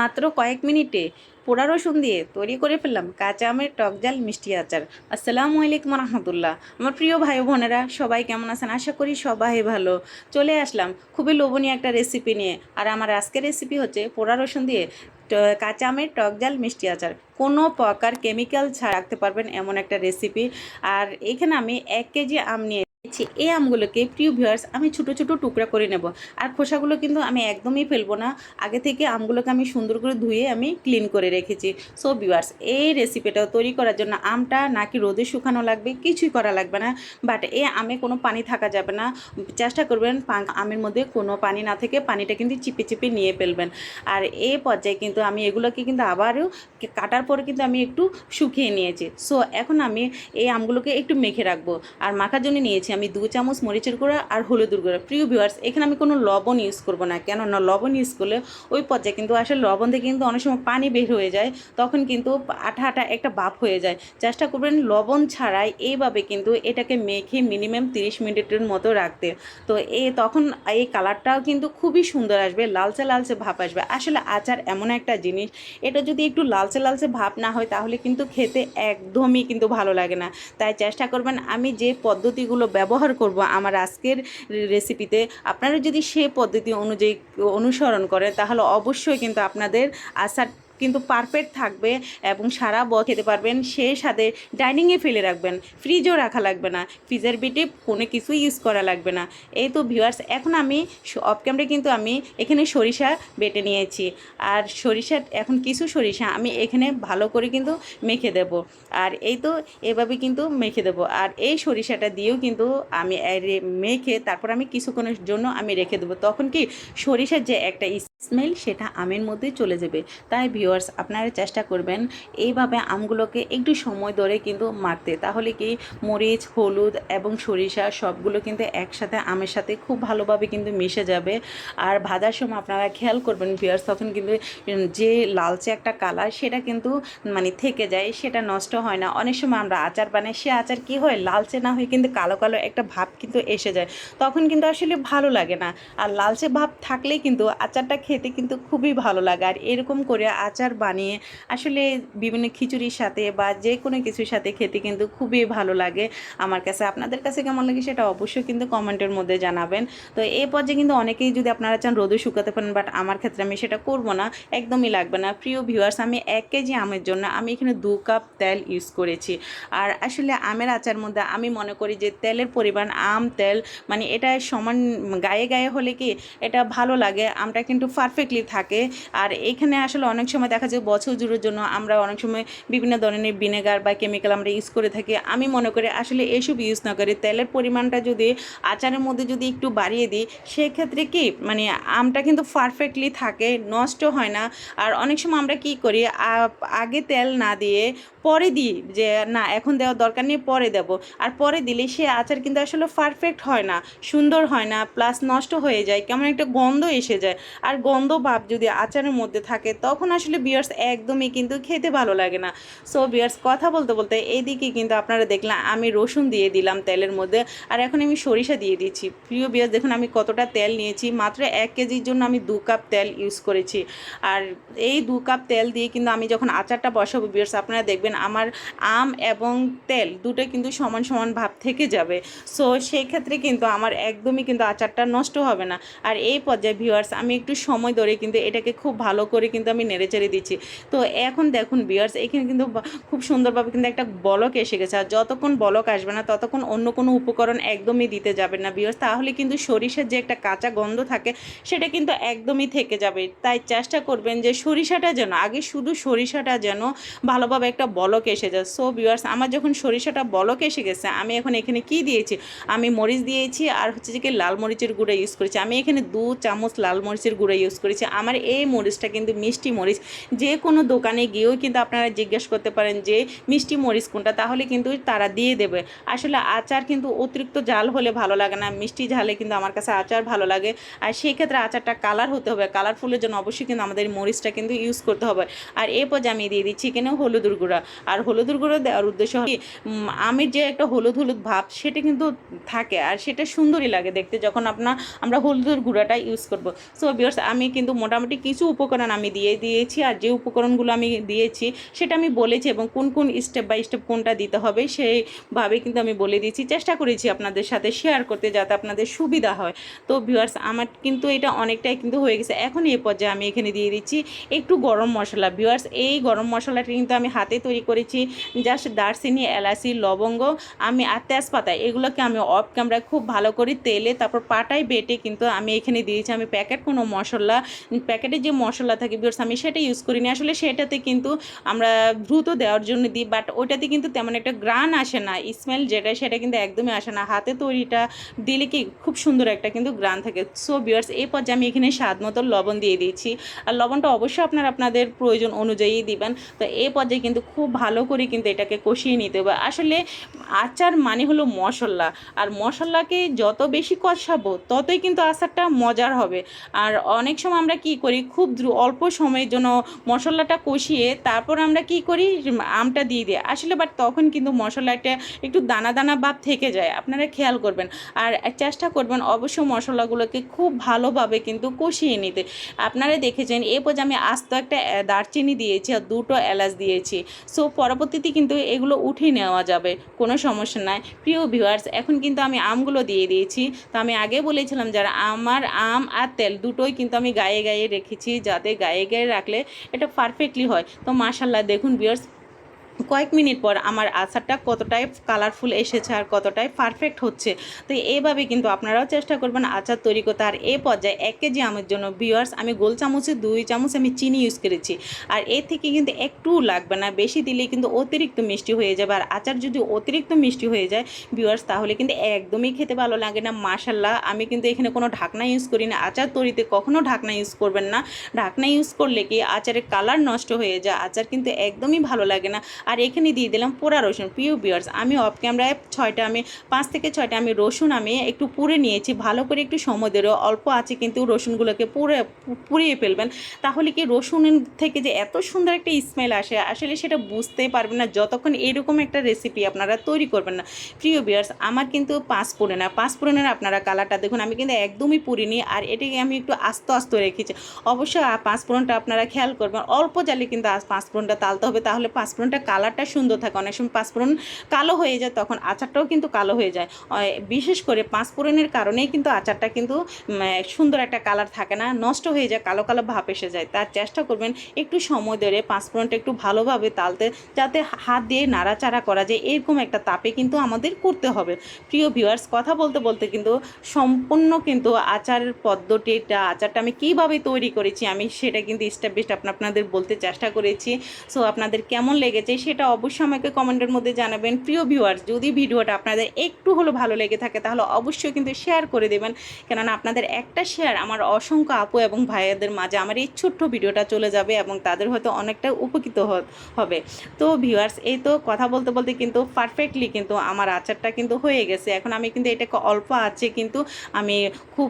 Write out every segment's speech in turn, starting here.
মাত্র কয়েক মিনিটে পোড়া রসুন দিয়ে তৈরি করে ফেললাম কাঁচা আমের টক জাল মিষ্টি আচার। আসসালামু আলাইকুম রহমতুল্লাহ আমার প্রিয় ভাই বোনেরা, সবাই কেমন আছেন? আশা করি সবাই ভালো। চলে আসলাম খুবই লোভনীয় একটা রেসিপি নিয়ে। আর আমার আজকের রেসিপি হচ্ছে পোড়া রসুন দিয়ে কাঁচা আমের টক জাল মিষ্টি আচার। কোনো প্রকার কেমিক্যাল ছাড়া পারবেন এমন একটা রেসিপি আর এখানে আমি এক কেজি আম নিয়ে এই আমগুলোকে প্রিয় ভিউয়ার্স আমি ছোট ছোট টুকরা করে নেব। আর খোসাগুলো কিন্তু আমি একদমই ফেলব না। আগে থেকে আমগুলোকে আমি সুন্দর করে ধুয়ে আমি ক্লিন করে রেখেছি। সো ভিউয়ার্স এই রেসিপিটা তৈরি করার জন্য আমটা নাকি রোদে শুকানো লাগবে কিছুই করা লাগবে না। বাট এ আমে কোনো পানি থাকা যাবে না। চেষ্টা করবেন আমের মধ্যে কোনো পানি না থেকে পানিটা কিন্তু চিপে চিপে নিয়ে ফেলবেন। আর এই পর্যায়ে কিন্তু আমি এগুলোকে কিন্তু আবারও কাটার পরে কিন্তু আমি একটু শুকিয়ে নিয়েছি। সো এখন আমি এই আমগুলোকে একটু মেখে রাখব। আর মাখার জন্য নিয়েছি আমি দু চামচ মরিচের গুঁড়া আর হলুদের গুঁড়া। প্রিয় ভিউয়ার্স এখানে আমি কোনো লবণ ইউজ করব না কেন না লবণ ইউজ করলে ওই পর্যায়ে কিন্তু আসলে লবণ থেকে কিন্তু অনেক সময় পানি বের হয়ে যায়, তখন কিন্তু আঠা আঠা একটা বাপ হয়ে যায়। চেষ্টা করবেন লবণ ছাড়াই এইভাবে কিন্তু এটাকে মেখে মিনিমাম তিরিশ মিনিটের মতো রাখতে। তো এ তখন এই কালারটাও কিন্তু খুবই সুন্দর আসবে, লালচে লালচে ভাব আসবে। আসলে আচার এমন একটা জিনিস, এটা যদি একটু লালচে লালচে ভাব না হয় তাহলে কিন্তু খেতে একদমই কিন্তু ভালো লাগে না। তাই চেষ্টা করবেন আমি যে পদ্ধতিগুলো ব্যবহার করব আমার আজকের রেসিপিতে আপনারা যদি সে পদ্ধতি অনুযায়ী অনুসরণ করেন, তাহলে অবশ্যই কিন্তু আপনাদের আচার কিন্তু পারফেক্ট থাকবে এবং সারা ব খেতে পারবেন, সেই সাথে ডাইনিংয়ে ফেলে রাখবেন ফ্রিজও রাখা লাগবে না ফ্রিজের বিটে কোনো কিছুই ইউজ করা লাগবে না। এই তো ভিউয়ার্স এখন আমি অফ ক্যামেরায় কিন্তু আমি এখানে সরিষা বেটে নিয়েছি। আর সরিষা এখন কিছু সরিষা আমি এখানে ভালো করে কিন্তু মেখে দেব। আর এই তো এভাবে কিন্তু মেখে দেব। আর এই সরিষাটা দিয়েও কিন্তু আমি মেখে তারপর আমি কিছুক্ষণের জন্য আমি রেখে দেবো। তখন কি সরিষার যে একটা স্মেল সেটা আমের মধ্যে চলে যাবে। তাই ভিউয়ার্স আপনারা চেষ্টা করবেন এইভাবে আমগুলোকে একটু সময় ধরে কিন্তু মারতে। তাহলে কি মরিচ, হলুদ এবং সরিষা সবগুলো কিন্তু একসাথে আমের সাথে খুব ভালোভাবে কিন্তু মিশে যাবে। আর ভাজার সময় আপনারা খেয়াল করবেন ভিউয়ার্স তখন কিন্তু যে লালচে একটা কালার সেটা কিন্তু মানে থেকে যায়, সেটা নষ্ট হয় না। অনেক সময় আমরা আচার বানাই, সে আচার কি হয়? লালচে না হয়ে কিন্তু কালো কালো একটা ভাব কিন্তু এসে যায়। তখন কিন্তু আসলে ভালো লাগে না। আর লালচে ভাব থাকলেই কিন্তু আচারটা খেতে কিন্তু খুবই ভালো লাগে। আর এরকম করে আচার বানিয়ে আসলে বিভিন্ন খিচুড়ির সাথে বা যে কোনো কিছুর সাথে খেতে কিন্তু খুবই ভালো লাগে আমার কাছে। আপনাদের কাছে কেমন লাগে সেটা অবশ্যই কিন্তু কমেন্টের মধ্যে জানাবেন। তো এই পর্যায়ে কিন্তু অনেকেই যদি আপনারা চান রোদে শুকাতে পারেন, বাট আমার ক্ষেত্রে আমি সেটা করব না, একদমই লাগবে না। প্রিয় ভিউয়ার্স, আমি এক কেজি আমের জন্য আমি এখানে দু কাপ তেল ইউজ করেছি। আর আসলে আমের আচার মধ্যে আমি মনে করি যে তেলের পরিমাণ আম, তেল মানে এটা সমান গায়ে গায়ে হলে কি এটা ভালো লাগে। আমটা কিন্তু পারফেক্টলি থাকে। আর এখানে আসলে অনেক সময় দেখা যায় বছর জুড়ের জন্য আমরা অনেক সময় বিভিন্ন ধরনের ভিনেগার বা কেমিক্যাল আমরা ইউজ করে থাকি। আমি মনে করি আসলে এসব ইউজ না করে তেলের পরিমাণটা যদি আচারের মধ্যে যদি একটু বাড়িয়ে দিই, সেক্ষেত্রে কি মানে আমটা কিন্তু পারফেক্টলি থাকে, নষ্ট হয় না। আর অনেক সময় আমরা কি করি আগে তেল না দিয়ে পরে দিই যে, না, এখন দেওয়ার দরকার নেই, পরে দেব। আর পরে দিলে সে আচার কিন্তু আসলে পারফেক্ট হয় না, সুন্দর হয় না প্লাস নষ্ট হয়ে যায়, কেমন একটা গন্ধ এসে যায়। আর গন্ধ ভাব যদি আচারের মধ্যে থাকে, তখন আসলে বিয়ার্স একদমই কিন্তু খেতে ভালো লাগে না। সো বিয়ার্স কথা বলতে বলতে এইদিকে কিন্তু আপনারা দেখলাম আমি রসুন দিয়ে দিলাম তেলের মধ্যে, আর এখন আমি সরিষা দিয়ে দিচ্ছি। প্রিয় বিয়ার্স দেখুন, আমি কতটা তেল নিয়েছি, মাত্র এক কেজির জন্য আমি দু কাপ তেল ইউজ করেছি। আর এই দু কাপ তেল দিয়ে কিন্তু আমি যখন আচারটা বসাবো বিয়ার্স আপনারা দেখবেন আমার আম এবং তেল দুটো কিন্তু সমান সমান ভাব থেকে যাবে। সো সেই ক্ষেত্রে কিন্তু আমার একদমই কিন্তু আচারটা নষ্ট হবে না। আর এই পর্যায়ে ভিউয়ার্স আমি একটু সময় ধরে কিন্তু এটাকে খুব ভালো করে কিন্তু আমি নেড়েচেড়ে দিচ্ছি। তো এখন দেখুন বিয়ার্স এখানে কিন্তু খুব সুন্দরভাবে কিন্তু একটা বলক এসে গেছে। আর যতক্ষণ বলক আসবে না, ততক্ষণ অন্য কোনো উপকরণ একদমই দিতে যাবেন না ভিউয়ার্স তাহলে কিন্তু সরিষার যে একটা কাঁচা গন্ধ থাকে, সেটা কিন্তু একদমই থেকে যাবে। তাই চেষ্টা করবেন যে সরিষাটা যেন, আগে শুধু সরিষাটা যেন ভালোভাবে একটা বলক এসে যায়। সো ভিউয়ার্স আমার যখন সরিষাটা বলক এসে গেছে, আমি এখন এখানে কি দিয়েছি? আমি মরিচ দিয়েছি আর হচ্ছে যে কি লাল মরিচের গুঁড়ো ইউজ করেছি। আমি এখানে দু চামচ লাল মরিচের গুঁড়ো ইউজ করেছি। আমার এই মরিচটা কিন্তু মিষ্টি মরিচ। যে কোনো দোকানে গিয়েও কিন্তু আপনারা জিজ্ঞেস করতে পারেন যে, মিষ্টি মরিচ কোনটা? তাহলে কিন্তু তারা দিয়ে দেবে। আসলে আচার কিন্তু অতিরিক্ত জাল হলে ভালো লাগে না। মিষ্টি ঝালে কিন্তু আমার কাছে আচার ভালো লাগে। আর সেই ক্ষেত্রে আচারটা কালার হতে হবে। কালারফুলের জন্য অবশ্যই কিন্তু আমাদের মরিচটা কিন্তু ইউজ করতে হবে। আর এরপর আমি দিয়ে দিচ্ছি এখানে হলুদের গুঁড়া। আর হলুদের গুঁড়ো দেওয়ার উদ্দেশ্য হয় আমের যে একটা হলুদ হলুদ ভাব, সেটা কিন্তু থাকে। আর সেটা সুন্দরই লাগে দেখতে। যখন আপনার, আমরা হলুদের গুঁড়াটা ইউজ করব। সো বিয়ার্স আমি কিন্তু মোটামুটি কিছু উপকরণ আমি দিয়ে দিয়েছি আর যে উপকরণগুলো আমি দিয়েছি সেটা আমি বলেছি এবং কোন কোন স্টেপ বাই স্টেপ কোনটা দিতে হবে সেইভাবে কিন্তু আমি বলে দিয়েছি। চেষ্টা করেছি আপনাদের সাথে শেয়ার করতে যাতে আপনাদের সুবিধা হয়। তো ভিউয়ার্স আমার কিন্তু এটা অনেকটাই কিন্তু হয়ে গেছে। এখন এই পর্যায়ে আমি এখানে দিয়ে দিচ্ছি একটু গরম মশলা। ভিউয়ার্স এই গরম মশলাটা কিন্তু আমি হাতে তৈরি করেছি জাস্ট দারচিনি, এলাচি, লবঙ্গ, আমি আর তেজপাতা, এগুলোকে আমি অফ ক্যামেরায় খুব ভালো করে তেলে তারপর পাটায় বেটে কিন্তু আমি এখানে দিয়েছি। আমি প্যাকেট কোনো মশলা প্যাকেটে যে মশলা থাকে ভিউয়ার্স আমি সেটা ইউজ করিনি। আসলে সেটাতে কিন্তু আমরা দ্রুত দেওয়ার জন্য দিই বাট ওইটাতে কিন্তু তেমন একটা গ্রান আসে না। স্মেল যেটা সেটা কিন্তু একদমই আসে না। হাতে তৈরিটা দিলে কি খুব সুন্দর একটা কিন্তু গ্রান থাকে। সো বিয়ার্স এই পর্যায়ে আমি এখানে স্বাদ মতো লবণ দিয়ে দিয়েছি আর লবণটা অবশ্যই আপনার আপনাদের প্রয়োজন অনুযায়ী দিবেন। তো এই পর্যায়ে কিন্তু খুব ভালো করে কিন্তু এটাকে কষিয়ে নিতে হবে। আসলে আচার মানে হলো মশলা। আর মশলাকে যত বেশি কষাবো, ততই কিন্তু আচারটা মজার হবে। আর অনেক সময় আমরা কি করি? খুব অল্প সময়ের জন্য মশলাটা কষিয়ে তারপর আমরা কি করি? আমটা দিয়ে দিই। আসলে বাট তখন কিন্তু মশলাটা একটু দানা দানা ভাব থেকে যায়। আপনারা খেয়াল করবেন। আর চেষ্টা করবেন অবশ্য মশলাগুলোকে খুব ভালোভাবে কিন্তু কষিয়ে নিতে। আপনারা দেখেছেন এরপর যে আমি আস্ত একটা দারচিনি দিয়েছি আর দুটো এলাচ দিয়েছি। সো পরবর্তীতে কিন্তু এগুলো উঠিয়ে নেওয়া যাবে। কোনো সমস্যা নাই। প্রিয় ভিউয়ার্স এখন কিন্তু আমি আমগুলো দিয়ে দিয়েছি। তো আমি আগে বলেছিলাম, যারা আমার আম আর তেল দুটোই কিন্তু আমি গায়ে গায়ে রেখেছি যাতে গায়ে গায়ে রাখলে এটা পারফেক্টলি হয়। তো মাশাল্লাহ দেখুন ভিউয়ার্স কয়েক মিনিট পর আমার আচারটা কতটাই কালারফুল এসেছে আর কতটাই পারফেক্ট হচ্ছে। তো এইভাবে কিন্তু আপনারাও চেষ্টা করবেন আচার তৈরি করতে। আর এই পর্যায়ে এক কেজি আমের জন্য বিয়ার্স আমি গোল চামচে, দুই চামচ আমি চিনি ইউজ করেছি। আর এর থেকে কিন্তু একটুও লাগবে না, বেশি দিলে কিন্তু অতিরিক্ত মিষ্টি হয়ে যাবে। আর আচার যদি অতিরিক্ত মিষ্টি হয়ে যায় বিয়ার্স তাহলে কিন্তু একদমই খেতে ভালো লাগে না। মাশাল্লাহ আমি কিন্তু এখানে কোনো ঢাকনা ইউজ করি না। আচার তৈরিতে কখনও ঢাকনা ইউজ করবেন না। ঢাকনা ইউজ করলে কি আচারের কালার নষ্ট হয়ে যায়। আচার কিন্তু একদমই ভালো লাগে না। আর এখানে দিয়ে দিলাম পোড়া রসুন, প্রিয় বিয়ার্স আমি অফ ক্যামেরায় ছয়টা, আমি পাঁচ থেকে ছয়টা, আমি রসুন আমি একটু পুড়ে নিয়েছি, ভালো করে একটু সময় ধরে, অল্প আছে কিন্তু রসুনগুলোকে পুড়ে, পুড়িয়ে ফেলবেন, তাহলে কি রসুন থেকে যে এত সুন্দর একটা স্মেল আসে, আসলে সেটা বুঝতেই পারবেন না, যতক্ষণ এরকম একটা রেসিপি আপনারা তৈরি করবেন না। প্রিয় বিয়ার্স আমার কিন্তু পাঁচ পুরে না পাঁচ পুরনের আপনারা কালারটা দেখুন, আমি কিন্তু একদমই পুরিনি আর এটাকে আমি একটু আস্তে আস্তে রেখেছি অবশ্যই আ- পাঁচ ফোড়নটা আপনারা খেয়াল করবেন, অল্প জালে কিন্তু পাঁচ ফোড়নটা তালতে হবে, তাহলে পাঁচ ফোড়নটা কালারটা সুন্দর থাকে। অনেক সময় পাঁচ ফোড়ন কালো হয়ে যায়, তখন আচারটাও কিন্তু কালো হয়ে যায়। বিশেষ করে পাঁচ ফোড়নের কারণেই কিন্তু আচারটা কিন্তু সুন্দর একটা কালার থাকে না, নষ্ট হয়ে যায়, কালো কালো ভাব এসে যায়। তার চেষ্টা করবেন একটু সময় ধরে পাঁচ ফোড়নটা একটু ভালোভাবে তালতে, যাতে হাত দিয়ে নাড়াচাড়া করা যায়, এরকম একটা তাপে কিন্তু আমাদের করতে হবে। প্রিয় ভিউয়ার্স কথা বলতে বলতে কিন্তু সম্পূর্ণ কিন্তু আচারের পদ্ধতিটা, আচারটা আমি কীভাবে তৈরি করেছি, আমি সেটা কিন্তু স্টেপ বাই স্টেপ আপনাদের বলতে চেষ্টা করেছি। সো আপনাদের কেমন লেগেছে সেটা অবশ্যই আমাকে কমেন্টের মধ্যে জানাবেন। প্রিয় ভিউয়ার্স যদি ভিডিওটা আপনাদের একটু হলো ভালো লেগে থাকে, তাহলে অবশ্যই কিন্তু শেয়ার করে দেবেন। কেননা আপনাদের একটা শেয়ার আমার অসংখ্য আপু এবং ভাইয়াদের মাঝে আমার এই ছোট্ট ভিডিওটা চলে যাবে এবং তাদের হয়তো অনেকটা উপকৃত হবে। তো ভিউয়ার্স এই তো কথা বলতে বলতে কিন্তু পারফেক্টলি কিন্তু আমার আচারটা কিন্তু হয়ে গেছে। এখন আমি কিন্তু এটাকে অল্প আছে কিন্তু আমি খুব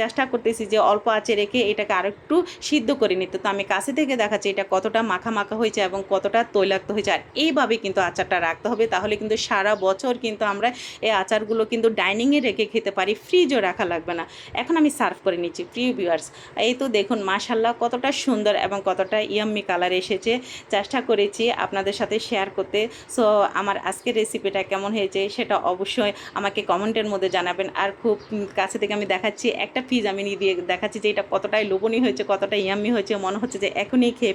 চেষ্টা করতেছি যে অল্প আছে রেখে এটাকে আরেকটু সিদ্ধ করে নিতে। তো আমি কাছে থেকে দেখাচ্ছি এটা কতটা মাখা মাখা হয়েছে এবং কতটা তৈলাক্ত হয়েছে। আর এইভাবে কিন্তু আচারটা রাখতে হবে। তাহলে কিন্তু সারা বছর কিন্তু আমরা এই আচারগুলো কিন্তু ডাইনিংয়ে রেখে খেতে পারি, ফ্রিজও রাখা লাগবে না। এখন আমি সার্ভ করে নিচ্ছি, প্রিয় ভিউয়ার্স। এই তো দেখুন মাশাল্লাহ কতটা সুন্দর এবং কতটা ইয়াম্মি কালার এসেছে। চেষ্টা করেছি আপনাদের সাথে শেয়ার করতে। সো, আমার আজকের রেসিপিটা কেমন হয়েছে সেটা অবশ্যই আমাকে কমেন্টের মধ্যে জানাবেন। আর খুব কাছে থেকে আমি দেখাচ্ছি, একটা পিস আমি নিয়ে দিয়ে দেখাচ্ছি যে এটা কতটাই লোভনীয় হয়েছে, কতটা ইয়াম্মি হয়েছে, মনে হচ্ছে যে এখনই খেয়ে